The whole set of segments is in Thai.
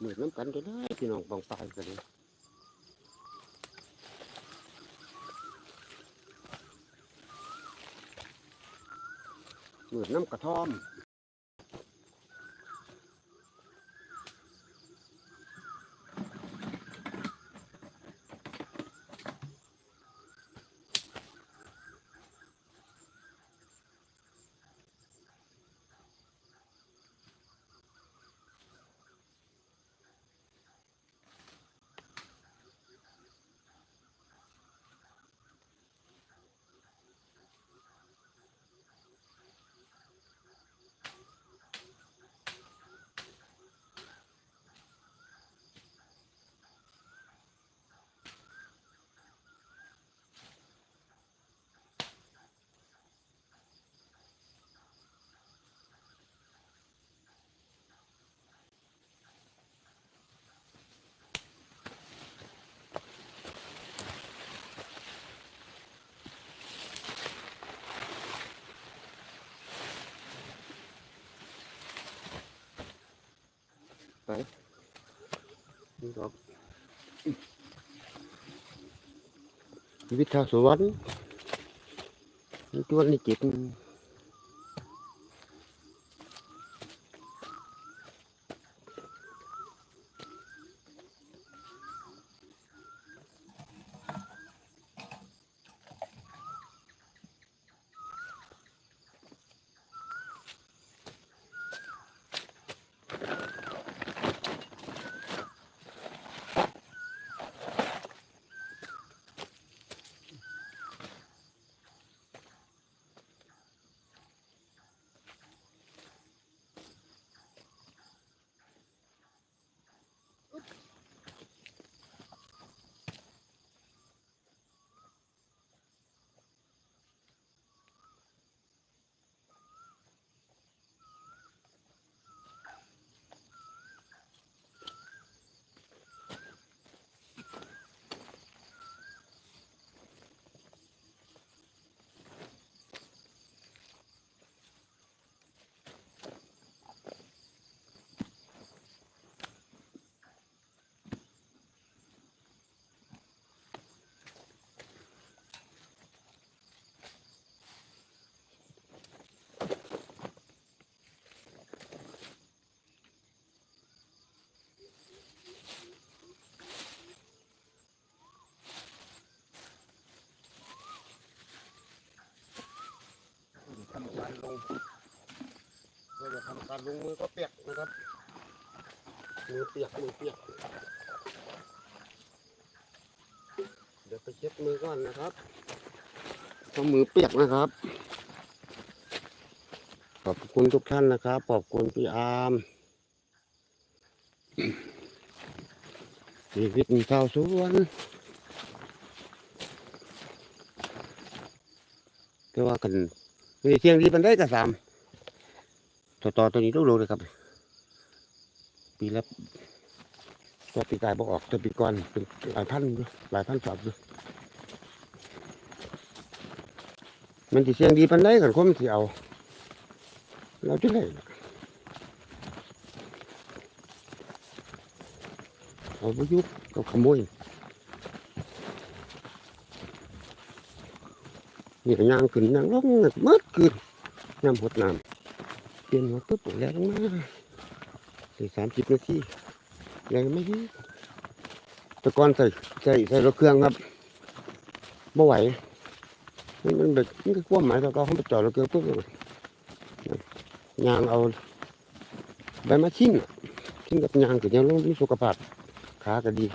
หมือนน้ำกันกันเลยพี่น้องบองตายกันเลยมืดน้ำกระท่อม ไปนี่ดอกวิทยาสวรรค์นี่ตัวนี้จิต ทำการลงเราจะทำการลงมือก็เปียกนะครับมือเปียกมือเปียก เดี๋ยวไปเช็ดมือก่อนนะครับเพราะมือเปียกนะครับ ขอบคุณทุกท่านนะครับ ขอบคุณพี่อาร์มชีวิตชาวสวนแต่ว่ากัน มีเสียงดีมันได้กับสามต่อต่อตัวนี้ต้องรู้เลยครับ ปีละตัวปีกายบอกออกตัวปีก่อนเป็นหลายพันหลายพันสอบอยู่มันจะเสียงดีมันได้กันคนมันสิเอาเราจะได้เอาไปยุบก็ขโมย นี่ก็ย่างขึ้นย่างลงน่ะมืดขึ้นน้ำหดน้ำเปลี่ยนหัวปุ๊บแรงมากสี่สามสิบนาทีแรงไม่ดีแตะกอนใส่ใส่ใส่รถเครื่องครับไม่ไหวมันมันแบบนี่คือความหมายตะกอนเขาไปจอดรถเครื่องปุ๊บเลยยางเอาใบมาชิ้นชิ้นกับยางก็ยังลงที่สุขภาพขาก็ดี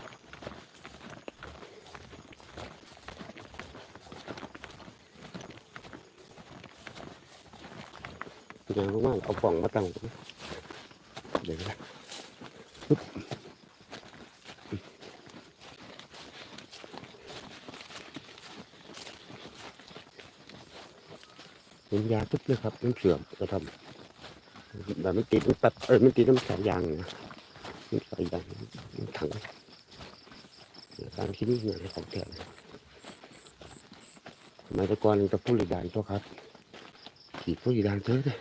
ยังรู้ว่าเอากล่องมาตั้งเดี๋ยวนะปึ๊บเป็นยาปึ๊บเลยครับน้ำเสื่อมจะทำแบบไม่ติดมันตัดเออไม่ติดน้ำสายยางนะน้ำสายยางน้ำถังตามที่นี่เนี่ยของแท้สมัยแตะกอนจะพูดอีกอย่างตัวครับขีดพูดอีกอย่างเยอเลย